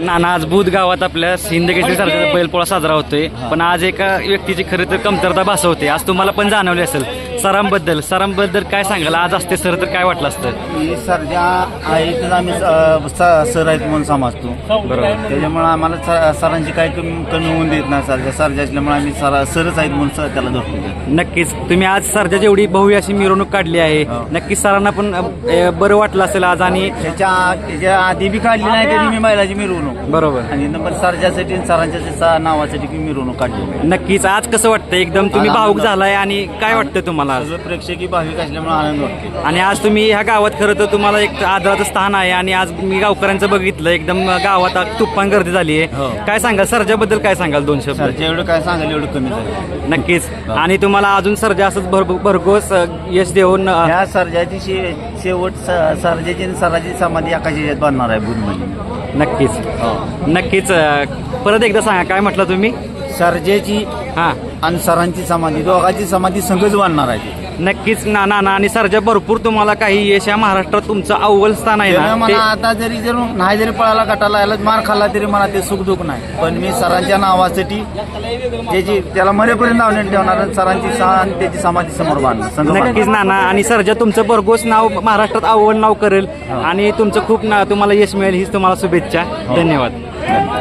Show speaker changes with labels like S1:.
S1: नाना आज बुध गावात आपल्या सिंदकेसरी सारख्या बैलपोळा साजरा होतोय. पण आज एका व्यक्तीची खरं तर कमतरता भासवते. आज तुम्हाला पण जाणवली असेल. सरांबद्दल सरांबद्दल काय सांगाल? आज असते सर तर काय वाटलं असतं?
S2: ही सर्जा आहे तर आम्ही स- सर आहेत म्हणून समजतो.
S1: बरोबर.
S2: त्याच्यामुळे आम्हाला स- सरांची काही कमी कमी होऊन देत नाही सर्जा सर्जा असल्यामुळे आम्ही सर सरच आहेत म्हणून स- त्याला धरतो.
S1: नक्कीच. तुम्ही आज सरच्या जेवढी भव्य अशी मिरवणूक काढली आहे
S2: हो.
S1: नक्कीच सरांना पण अ, बरं वाटलं असेल आज आणि
S2: त्याच्या त्याच्या आधी बी काढली नाही तरी मी बैलाची मिरवणूक.
S1: बरोबर.
S2: आणि नंबर सर्जासाठी आणि सरांच्या स- नावासाठी मी मिरवणूक काढली.
S1: नक्कीच. आज कसं वाटतं एकदम तुम्ही. भाऊक झालाय आणि काय वाटतं तुम्हाला? आज
S2: सगळं प्रेक्षकी भाविक असल्यामुळे आनंद वाटतो
S1: आणि आज तुम्ही ह्या गावात खरं तर तुम्हाला एक आदराचं स्थान आहे आणि आज मी गावकऱ्यांचं बघितलं एकदम गावात आज तुप्पान गर्दी झाली
S2: हो.
S1: आहे काय सांगाल? सरच्याबद्दल काय सांगाल दोन शब्द?
S2: एवढं काय सांगाल एवढं कमी झालं.
S1: नक्कीच. आणि तुम्हाला अजून सरजा असंच भर भरघोस अ, यश देऊन अ,
S2: ह्या सर्जाची शे शेवट स- सर्जाची आणि सराची समाधी एकाच याच्यात बांधणार आहे बुधमध्ये
S1: नक्कीच. नक्कीच अ, परत एकदा सांगा काय म्हटलं तुम्ही?
S2: सर्जेची
S1: हां.
S2: आणि सरांची समाधी. दोघांची समाधी संघच बांधणार आहे.
S1: नक्कीच ना नाना आणि सरजा भरपूर तुम्हाला काही यश या महाराष्ट्रात तुमचं अव्वल स्थान आहे ना?
S2: मला
S1: ते-
S2: आता जरी जर नाही जरी पळाला गटाला याला मार खाल्ला तरी मला ते सुख दुःख नाही. पण मी सरांच्या नावासाठी त्याची त्याला मरेपर्यंत लावण्यात ठेवणार आणि सरांची सा आणि त्याची समाधी समोर बांधणार. संघ
S1: नक्कीच
S2: बांधणार.
S1: नाना आणि सरजा तुमचं भरघोस नाव महाराष्ट्रात अव्वल नाव करेल आणि तुमचं खूप ना तुम्हाला यश मिळेल हीच तुम्हाला शुभेच्छा. धन्यवाद.